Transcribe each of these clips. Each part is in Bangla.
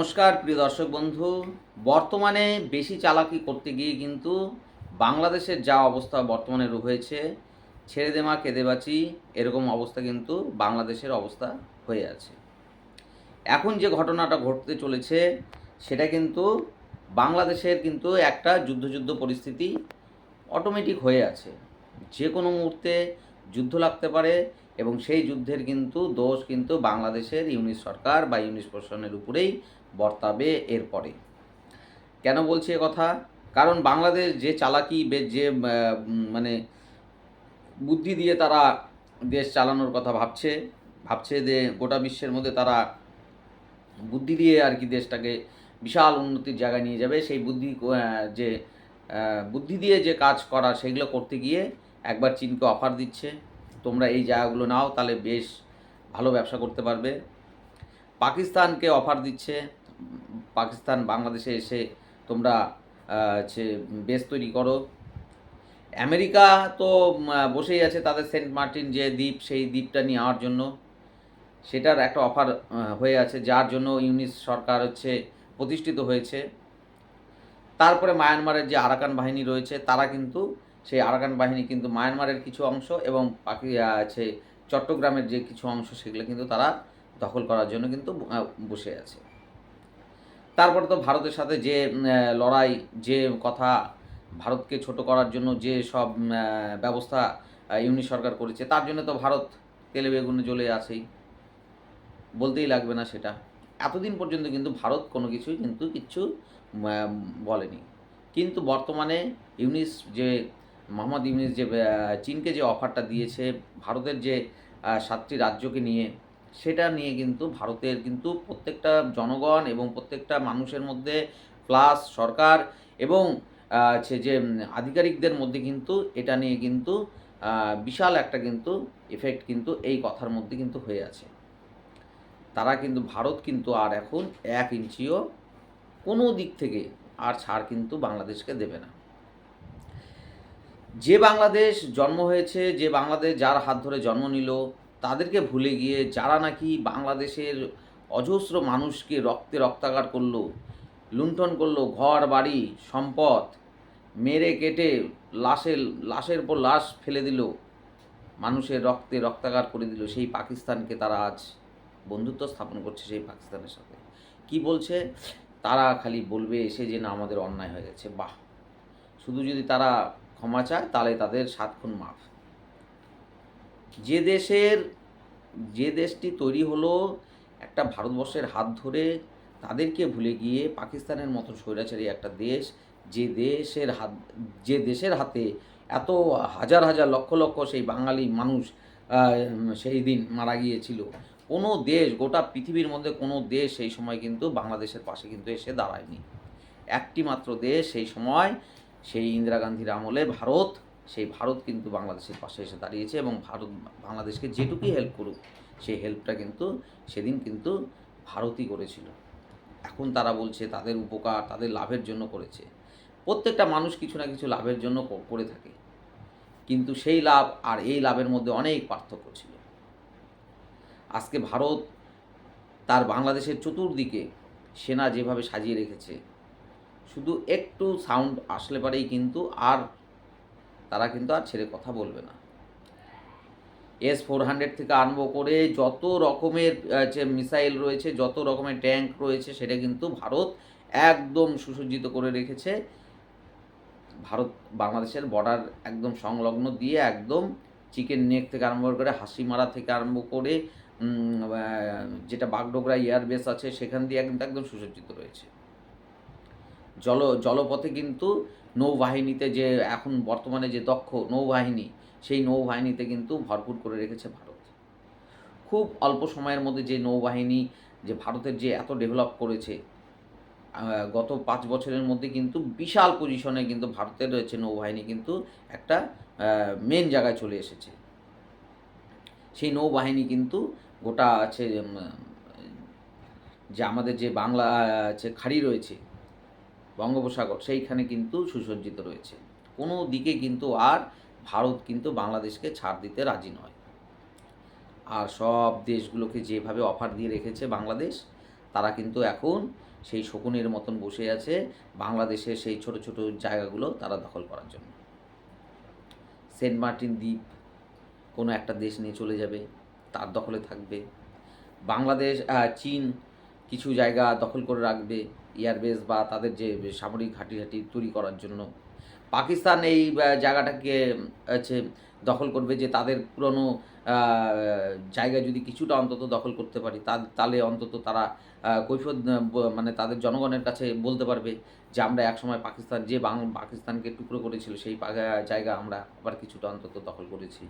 নমস্কার, প্রিয় দর্শক বন্ধু। বর্তমানে বেশি চালাকি করতে গিয়ে কিন্তু বাংলাদেশের যা অবস্থা বর্তমানে হয়েছে, ছেড়ে দেমা কেঁদে বাঁচি, এরকম অবস্থা কিন্তু বাংলাদেশের অবস্থা হয়ে আছে। এখন যে ঘটনাটা ঘটতে চলেছে, সেটা কিন্তু বাংলাদেশের কিন্তু একটা যুদ্ধযুদ্ধ পরিস্থিতি অটোমেটিক হয়ে আছে। যে কোনো মুহূর্তে যুদ্ধ লাগতে পারে এবং সেই যুদ্ধের কিন্তু দোষ কিন্তু বাংলাদেশের ইউনিট সরকার বা ইউনিট প্রশাসনের উপরেই বর্তাবে এরপরে। কেন বলছি কথা? কারণ বাংলাদেশ যে চালাকি যে মানে বুদ্ধি দিয়ে তারা দেশ চালানোর কথা ভাবছে ভাবছে যে গোটা বিশ্বের মধ্যে তারা বুদ্ধি দিয়ে আর কি দেশটাকে বিশাল উন্নতির জায়গায় নিয়ে যাবে, সেই বুদ্ধি যে বুদ্ধি দিয়ে যে কাজ করা, সেগুলো করতে গিয়ে একবার চীনকে অফার দিচ্ছে, তোমরা এই জায়গাগুলো নাও, তাহলে বেশ ভালো ব্যবসা করতে পারবে। পাকিস্তানকে অফার দিচ্ছে, পাকিস্তান বাংলাদেশে এসে তোমরা হচ্ছে বেস তৈরি করো। আমেরিকা তো বসেই আছে তাদের সেন্ট মার্টিন যে দ্বীপ, সেই দ্বীপটা নেওয়ার জন্য। সেটার একটা অফার হয়ে আছে, যার জন্য ইউনিস সরকার হচ্ছে প্রতিষ্ঠিত হয়েছে। তারপরে মায়ানমারের যে আরাকান বাহিনী রয়েছে, তারা কিন্তু সেই আরাকান বাহিনী কিন্তু মায়ানমারের কিছু অংশ এবং পাকি আছে চট্টগ্রামের যে কিছু অংশ সেগুলো কিন্তু তারা দখল করার জন্য কিন্তু বসে আছে। তারপরে তো ভারতের সাথে যে লড়াই, যে কথা ভারতকে ছোট করার জন্য যে সব ব্যবস্থা ইউনি সরকার করেছে, তার জন্য তো ভারত তেলে বেগুনে জ্বলে আছেই। বলতেই লাগবে না সেটা। এতদিন পর্যন্ত কিন্তু ভারত কোনো কিছুই কিন্তু কিচ্ছু বলেনি। কিন্তু বর্তমানে ইউনিস যে মোহাম্মদ ইউনিস যে চীনকে যে অফারটা দিয়েছে, ভারতের যে সাতটি রাজ্যকে নিয়ে, সেটা নিয়ে কিন্তু ভারতের কিন্তু প্রত্যেকটা জনগণ এবং প্রত্যেকটা মানুষের মধ্যে প্লাস সরকার এবং হচ্ছে যে আধিকারিকদের মধ্যে কিন্তু এটা নিয়ে কিন্তু বিশাল একটা কিন্তু এফেক্ট কিন্তু এই কথার মধ্যে কিন্তু হয়ে আছে। তারা কিন্তু, ভারত কিন্তু আর এখন এক ইঞ্চিও কোনো দিক থেকে আর ছাড় কিন্তু বাংলাদেশকে দেবে না। যে বাংলাদেশ জন্ম হয়েছে, যে বাংলাদেশ যার হাত ধরে জন্ম নিল, তাদেরকে ভুলে গিয়ে যারা নাকি বাংলাদেশের অজস্র মানুষকে রক্তে রক্তাকার করল, লুণ্ঠন করল, ঘর, বাড়ি, সম্পদ, মেরে কেটে লাশের লাশের পর লাশ ফেলে দিল, মানুষের রক্তে রক্তাকার করে দিল, সেই পাকিস্তানকে তারা আজ বন্ধুত্ব স্থাপন করছে সেই পাকিস্তানের সাথে। কি বলছে? তারা খালি বলবে, এসে যে না আমাদের অন্যায় হয়ে গেছে। বাহ! শুধু যদি তারা ক্ষমা চায়, তাহলে তাদের সাত খুন মাফ। যে দেশের, যে দেশটি তৈরি হলো একটা ভারতবর্ষের হাত ধরে, তাদেরকে ভুলে গিয়ে পাকিস্তানের মতো স্বৈরাচারী একটা দেশ, যে দেশের হাত, যে দেশের হাতে এত হাজার হাজার লক্ষ লক্ষ সেই বাঙালি মানুষ সেই দিন মারা গিয়েছিল, কোনো দেশ, গোটা পৃথিবীর মধ্যে কোনো দেশ সেই সময় কিন্তু বাংলাদেশের পাশে কিন্তু এসে দাঁড়ায়নি। একটি মাত্র দেশ সেই সময় সেই ইন্দিরা গান্ধীর আমলে ভারত, সেই ভারত কিন্তু বাংলাদেশের পাশে এসে দাঁড়িয়েছে এবং ভারত, বাংলাদেশকে যেটুকুই হেল্প করুক, সেই হেল্পটা কিন্তু সেদিন কিন্তু ভারতই করেছিল। এখন তারা বলছে তাদের উপকার, তাদের লাভের জন্য করেছে। প্রত্যেকটা মানুষ কিছু না কিছু লাভের জন্য করে থাকে। কিন্তু সেই লাভ আর এই লাভের মধ্যে অনেক পার্থক্য ছিল। আজকে ভারত তার বাংলাদেশের চতুর্দিকে সেনা যেভাবে সাজিয়ে রেখেছে শুধু একটু সাউন্ড আসলে পারেই কিন্তু আর তারা কিন্তু আর ছেড়ে কথা বলবে না। এস ফোর হান্ড্রেড থেকে আরম্ভ করে যত রকমের যে মিসাইল রয়েছে, যত রকমের ট্যাঙ্ক রয়েছে, সেটা কিন্তু ভারত একদম সুসজ্জিত করে রেখেছে। ভারত বাংলাদেশের বর্ডার একদম সংলগ্ন দিয়ে একদম চিকেন নেক থেকে আরম্ভ করে, হাসিমারা থেকে আরম্ভ করে যেটা বাগডোগরা এয়ারবেস আছে, সেখান দিয়ে কিন্তু একদম সুসজ্জিত রয়েছে। জল, জলপথে কিন্তু নৌবাহিনীতে যে এখন বর্তমানে যে দক্ষ নৌবাহিনী, সেই নৌবাহিনীতে কিন্তু ভরপুর করে রেখেছে ভারত। খুব অল্প সময়ের মধ্যে যে নৌবাহিনী যে ভারতের যে এত ডেভেলপ করেছে গত পাঁচ বছরের মধ্যে কিন্তু বিশাল পজিশনে কিন্তু ভারতের রয়েছে নৌবাহিনী কিন্তু একটা মেন জায়গায় চলে এসেছে। সেই নৌবাহিনী কিন্তু গোটা আছে যে আমাদের যে বাংলা আছে খাড়ি রয়েছে বঙ্গোপসাগর, সেইখানে কিন্তু সুসজ্জিত রয়েছে। কোনো দিকে কিন্তু আর ভারত কিন্তু বাংলাদেশকে ছাড় দিতে রাজি নয়। আর সব দেশগুলোকে যেভাবে অফার দিয়ে রেখেছে বাংলাদেশ, তারা কিন্তু এখন সেই শকুনের মতন বসে আছে বাংলাদেশের সেই ছোট ছোট জায়গাগুলো তারা দখল করার জন্য। সেন্ট মার্টিন দ্বীপ কোনো একটা দেশ নিয়ে চলে যাবে, তার দখলে থাকবে। বাংলাদেশ চীন কিছু জায়গা দখল করে রাখবে। এয়ারবেস বা তাদের যে সামরিক ঘাঁটি ঘাঁটি তৈরি করার জন্য। পাকিস্তান এই জায়গাটাকে, হচ্ছে, দখল করবে যে তাদের পুরনো জায়গা যদি কিছুটা অন্তত দখল করতে পারি তাহলে অন্তত তারা কৈফত মানে তাদের জনগণের কাছে বলতে পারবে যে আমরা একসময় পাকিস্তান, যে পাকিস্তানকে টুকরো করেছিল, সেই জায়গা আমরা আবার কিছুটা অন্তত দখল করেছি।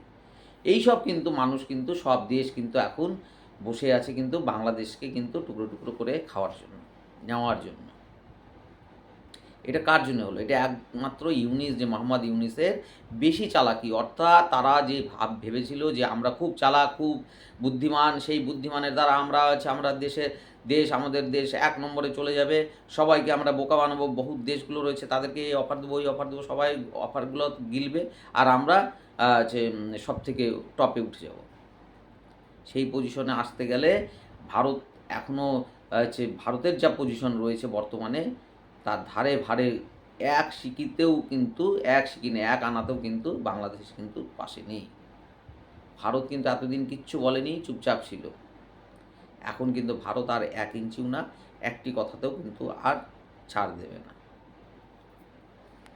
এই সব কিন্তু মানুষ কিন্তু, সব দেশ কিন্তু এখন বসে আছে কিন্তু, বাংলাদেশকে কিন্তু টুকরো টুকরো করে খাওয়ার জন্য। নেওয়ার জন্য। এটা কার জন্য হলো? এটা একমাত্র ইউনিস, যে মোহাম্মদ ইউনিসের বেশি চালাকি। অর্থাৎ তারা যে ভাব ভেবেছিল যে আমরা খুব চালাক, খুব বুদ্ধিমান, সেই বুদ্ধিমানের দ্বারা আমরা হচ্ছে আমরা দেশে, দেশ আমাদের দেশ এক নম্বরে চলে যাবে। সবাইকে আমরা বোকা বানাবো। বহু দেশগুলো রয়েছে, তাদেরকে এই অফার দেবো ওই অফার দেবো, সবাই অফারগুলো গিলবে আর আমরা হচ্ছে সব থেকে টপে উঠে যাব। সেই পজিশনে আসতে গেলে ভারত এখনও হচ্ছে ভারতের যা পজিশন রয়েছে বর্তমানে, তার ধারে ভারে এক সিকিতেও কিন্তু, এক সিকিনে এক আনাতেও কিন্তু বাংলাদেশ কিন্তু পাশে নেই। ভারত কিন্তু এতদিন কিচ্ছু বলেনি, চুপচাপ ছিল। এখন কিন্তু ভারত আর এক ইঞ্চিও না, একটি কথাতেও কিন্তু আর ছাড় দেবে না।